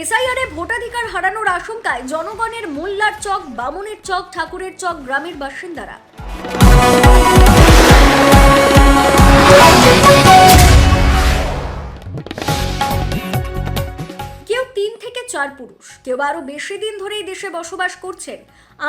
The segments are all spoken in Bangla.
এসআইআরে ভোটাধিকার হারানোর আশঙ্কায় জনগণের মোল্লার চক, বামনের চক, ঠাকুরের চক, গ্রামের বাসিন্দারা। কেউ তিন থেকে চার পুরুষ, কেউ আরও বেশি দিন ধরে এই দেশে বসবাস করছেন।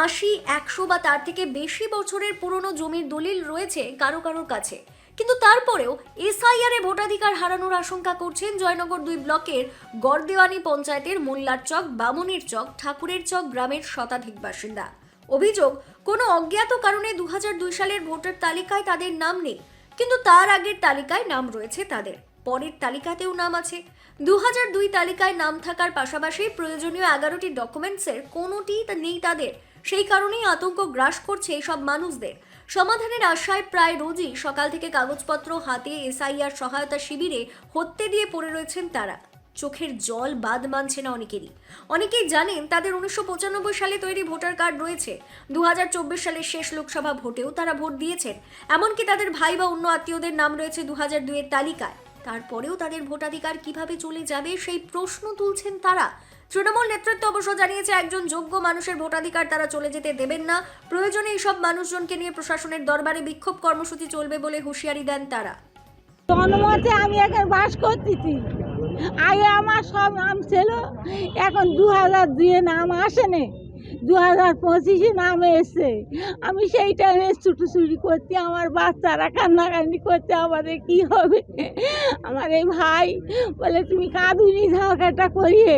আশি, একশো বা তার থেকে বেশি বছরের পুরনো জমির দলিল রয়েছে কারও কারোর কাছে। কিন্তু তারপরেও এসআইআরে ভোটাধিকার হারানোর আশঙ্কা করছেন জয়নগর দুই ব্লকের গড়দেওয়ানি পঞ্চায়েতের মোল্লার চক, বামনের চক, ঠাকুরের চক গ্রামের শতাধিক বাসিন্দা। অভিযোগ, কোনো অজ্ঞাত কারণে দুহাজার দুই সালের ভোটার তালিকায় তাদের নাম নেই, কিন্তু তার আগের তালিকায় নাম রয়েছে তাদের। পরের তালিকাতেও নাম আছে। দু দুই তালিকায় নাম থাকার পাশাপাশি প্রয়োজনীয় এগারোটি ডকুমেন্টসের কোনোটি নেই তাদের। সেই কারণেই আতঙ্ক গ্রাস করছে এইসব মানুষদের। সমাধানের আশায় প্রায় রোজই সকাল থেকে কাগজপত্র হাতে এসআইআর সহায়তা শিবিরে হত্যে দিয়ে পড়ে রয়েছেন তারা। চোখের জল বাদ মানছে না অনেকেরই। অনেকেই জানেন তাদের উনিশশো পঁচানব্বই সালে তৈরি ভোটার কার্ড রয়েছে। দু হাজার চব্বিশ সালের শেষ লোকসভা ভোটেও তারা ভোট দিয়েছেন। এমনকি তাদের ভাই বা অন্য আত্মীয়দের নাম রয়েছে দু হাজার তালিকায়। তারপরেও তাদের ভোটাধিকার কীভাবে চলে যাবে সেই প্রশ্ন তুলছেন তারা। তৃণমূল নেতৃত্ব অবশ্য জানিয়েছে, একজন যোগ্য মানুষের ভোটাধিকার তারা চলে যেতে দেবেন না। প্রয়োজনে এইসব মানুষজনকে নিয়ে প্রশাসনের দরবারে বিক্ষোভ কর্মসূচি চলবে বলে হুঁশিয়ারি দেন তারা। জন্মতে আমি এখানে বাস করতেছি। আগে আমার সব নাম ছিল, এখন দু হাজার দুয়ে নাম আসেনি। দু হাজার পঁচিশে নাম এসছে আমি সেই টাইমে ছুটোছুটি করছি আমার বাচ্চারা কান্নাকান্নি করতে, আমাদের কি হবে? আমার এই ভাই বলে, তুমি কাঁদুনি ঝাঁকাটা করিয়ে,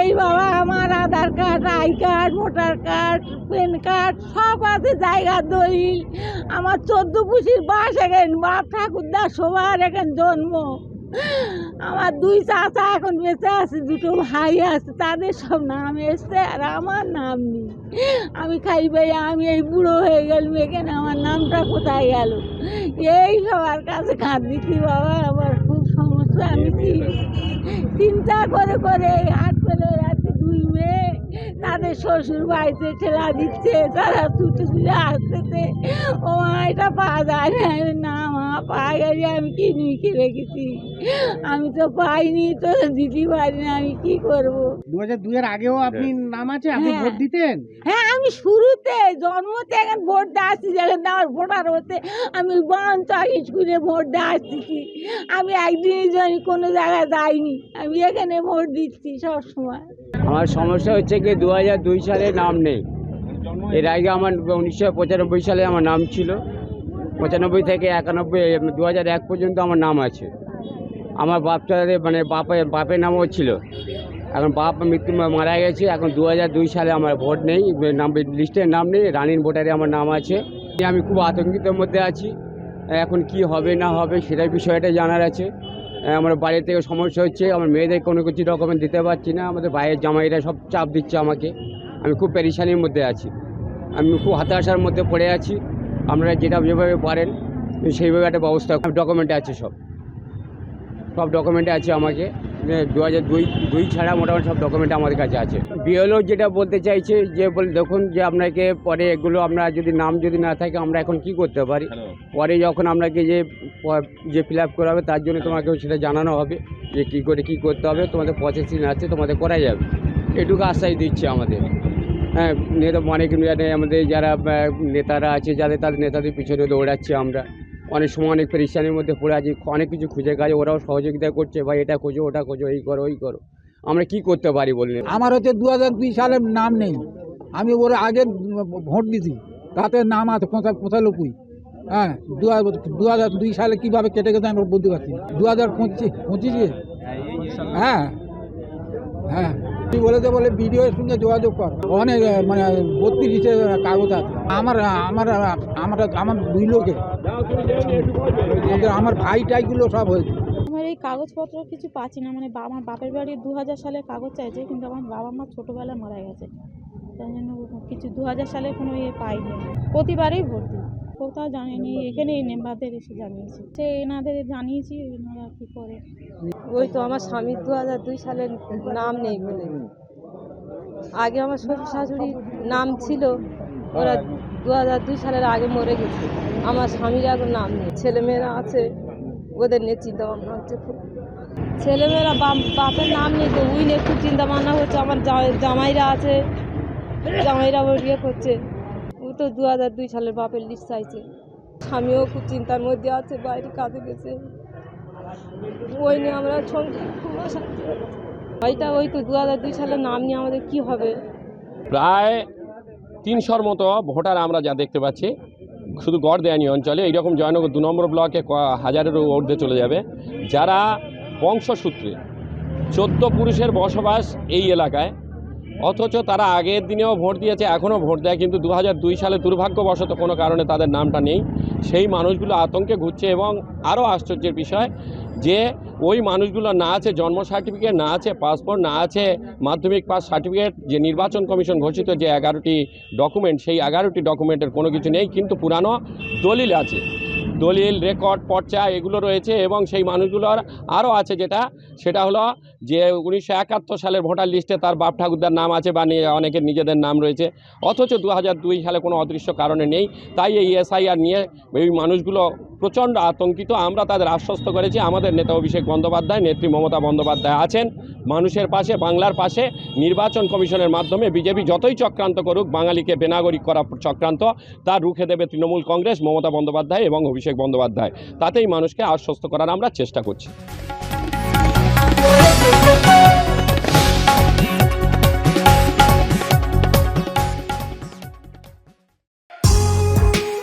এই বাবা আমার Aadhaar card, I card, voter card, PAN card, সব আছে জায়গার দলিল। আমার চোদ্দ পুষির বাস এখান বাপ ঠাকুরদা সবার এখান জন্ম। আমার দুই চাচা এখন বেঁচে আছে, দুটো ভাই আছে, তাদের সব নাম এসছে আর আমার নাম নেই। আমি খাই ভাই, আমি এই বুড়ো হয়ে গেলাম, এখানে আমার নামটা কোথায় গেল? এই সবার কাছে খাদ দিচ্ছি বাবা? আমার খুব সমস্যা, আমি কি চিন্তা করে করে এই হাট যাচ্ছে দুই মেয়ে। তাদের শ্বশুর বাড়িতে ঠেলা দিচ্ছে তারা ছুটে ছুটে আসতেছে। ও মা এটা পাওয়া যায় না। মা পাওয়া গেছে আমি কিনে কি রেখেছি? আমি তো পাইনি তো দিতে পারি না আমি কি করব? দু হাজার দুইয়ের আগেও আপনি নাম আছে? আপনি হ্যাঁ। ভোট দিতেন? হ্যাঁ আমি শুরুতে জন্মতে এখন ভোট দিয়ে আসছি যেখানে আমার ভোটার হতে আমি বান বাঞ্চক স্কুলে ভোট দিয়ে আসছি আমি একদিনই জানি কোনো জায়গায় যাইনি। আমি এখানে ভোট দিচ্ছি সবসময়। আমার সমস্যা হচ্ছে কি দু হাজার দুই সালে নাম নেই। এর আগে আমার উনিশশো পঁচানব্বই সালে আমার নাম ছিল। পঁচানব্বই থেকে একানব্বই দু হাজার এক পর্যন্ত আমার নাম আছে। আমার বাপটাদের মানে বাপের বাপের নামও ছিল। এখন বাপ মৃত্যু মারা গেছে। এখন দু দুই সালে আমার ভোট নেই। নাম লিস্টের নাম নেই। রানীর ভোটারে আমার নাম আছে। আমি খুব আতঙ্কিতের মধ্যে আছি। এখন কি হবে না হবে সেটাই বিষয়টা জানার আছে। আমার বাড়ি থেকে সমস্যা হচ্ছে আমার মেয়েদের কোনো কিছু ডকুমেন্ট দিতে পারছি না আমাদের ভাইয়ের জামাইরা সব চাপ দিচ্ছে আমাকে। আমি খুব পেরেশানির মধ্যে আছি। আমি খুব হতাশার মধ্যে পড়ে আছি। আপনারা যেটা যেভাবে পারেন সেইভাবে একটা ব্যবস্থা ডকুমেন্টে আছে সব। সব ডকুমেন্টে আছে আমাকে। দু হাজার দুই দুই ছাড়া মোটামুটি সব ডকুমেন্ট আমাদের কাছে আছে। বিএলও যেটা বলতে চাইছে যে বল দেখুন যে আপনাকে পরে এগুলো আপনার যদি নাম যদি না থাকে আমরা এখন কি করতে পারি? পরে যখন আপনাকে যে যে ফিল আপ করা হবে তার জন্য তোমাকে সেটা জানানো হবে যে কী করে কী করতে হবে, তোমাদের প্রসেসিং আছে, তোমাদের করা যাবে। এটুকু আশ্বাস দিচ্ছে আমাদের। হ্যাঁ নেতা অনেক আমাদের যারা নেতারা আছে, যাদের তাদের নেতাদের পিছনে দৌড়াচ্ছি আমরা। অনেক সময় অনেক পরিশ্রানির মধ্যে পড়ে আছি, অনেক কিছু খুঁজে কাজে, ওরাও সহযোগিতা করছে, ভাই, এটা খোঁজো, ওটা খোঁজো, এই করো, ওই করো। আমরা কি করতে পারি বলুন আমার হচ্ছে দু হাজার দুই সালের নাম নেই। আমি ওর আগে ভোট দিছি, তাতে নাম আছে পঁচা, পঁচানব্বই। হ্যাঁ দু হাজার দু হাজার দুই সালে কীভাবে কেটে গেছে আমি বলতে পারছি। দু হাজার পঁচিশ, পঁচিশে? হ্যাঁ হ্যাঁ। তুই বলেছে বলে ভিডিওর সঙ্গে যোগাযোগ কর। অনেক মানে বত্রিশে কাগজ আছে। আমার আমার আমার আমার দুই লোকে। আমার ভাই টাইগুলো সব হয়েছে। আমার এই কাগজপত্র কিছু পাচ্ছি না। মানে আমার বাপের বাড়ি দু হাজার সালের কাগজ চাইছে, কিন্তু আমার বাবা মা ছোটোবেলায় মারা গেছে। তাই জন্য কিছু দু হাজার সালের কোনো ইয়ে পাইনি। প্রতিবারেই দিই কোথাও জানিনি এখানে এই মেম্বারদের এসে জানিয়েছি। সে এনাদের জানিয়েছি, এনারা কী করে? ওই তো আমার স্বামীর দু হাজার দুই সালের নাম নেই বলে। আগে আমার শ্বশুর শাশুড়ির নাম ছিল, ওরা দু হাজার দুই সালের আগে মরে গেছে। আমার স্বামীর এখন নাম নেই। ছেলেমেয়েরা আছে, ওদের নিয়ে চিন্তা ভাবনা হচ্ছে খুব। ছেলেমেয়েরা বাপ- বাপের নাম নেই তো, উই নিয়ে খুব চিন্তা ভাবনা হচ্ছে। আমার জামাইরা আছে, জামাইরা বিয়ে করছে। তো দু হাজার দুই সালের বাপের লিস্ট চাইছে। স্বামীও খুব চিন্তার মধ্যে আছে, বাইরে কাজে গেছে। ওই নিয়ে আমরা সংসার খুব। ওই তো দু হাজার দুই সালের নাম নিয়ে আমাদের কি হবে? প্রায় তিনশোর মতো ভোটার আমরা যা দেখতে পাচ্ছি, শুধু গড়দেয়ানি অঞ্চলে। এইরকম জয়নগর দু নম্বর ব্লকে হাজারেরও ঊর্ধ্বে চলে যাবে। যারা বংশসূত্রে চোদ্দ পুরুষের বসবাস এই এলাকায় অথচ তারা আগের দিনেও ভোট দিয়েছে, এখনও ভোট দেয়, কিন্তু দু সালে দুর্ভাগ্যবশত কোনো কারণে তাদের নামটা নেই। সেই মানুষগুলো আতঙ্কে ঘুরছে এবং আরও আশ্চর্যের বিষয় যে ওই মানুষগুলো না আছে জন্ম সার্টিফিকেট, না আছে পাসপোর্ট, না আছে মাধ্যমিক পাস সার্টিফিকেট, যে নির্বাচন কমিশন ঘোষিত যে এগারোটি ডকুমেন্ট সেই এগারোটি ডকুমেন্টের কোনো কিছু নেই, কিন্তু পুরানো দলিল আছে। দলিল রেকর্ড পর্চা এগুলো রয়েছে এবং সেই মানুষগুলোর আরও আছে যেটা, সেটা হলো যে উনিশশো একাত্তর সালের ভোটার লিস্টে তার বাপ ঠাকুরদার নাম আছে বা অনেকের নিজেদের নাম রয়েছে। অথচ দু সালে কোনো অদৃশ্য কারণে নেই, তাই এই এসআইআর নিয়ে এই মানুষগুলো প্রচণ্ড আতঙ্কিত। আমরা তাদের আশ্বস্ত করেছি, আমাদের নেতা অভিষেক বন্দ্যোপাধ্যায়, নেত্রী মমতা বন্দ্যোপাধ্যায় আছেন। মানুষের পাশে, বাংলার পাশে নির্বাচন কমিশনের মাধ্যমে বিজেপি যতই চক্রান্ত করুক, বাঙালিকে বেনাগরিক করা চক্রান্ত তা রুখে দেবে তৃণমূল কংগ্রেস, মমতা বন্দ্যোপাধ্যায় এবং অভিষেক বন্দ্যোপাধ্যায়। তাতেই মানুষকে আশ্বস্ত করার আমরা চেষ্টা করছি।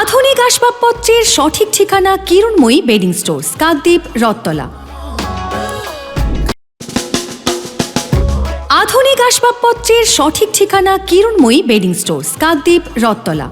আধুনিক আসবাবপত্রের সঠিক ঠিকানা কিরণময়ী বেডিং স্টোর্স, কাকদ্বীপ রত্তলা আধুনিক আসবাবপত্রের সঠিক ঠিকানা কিরণময়ী বেডিং স্টোর্স, কাকদ্বীপ রত্তলা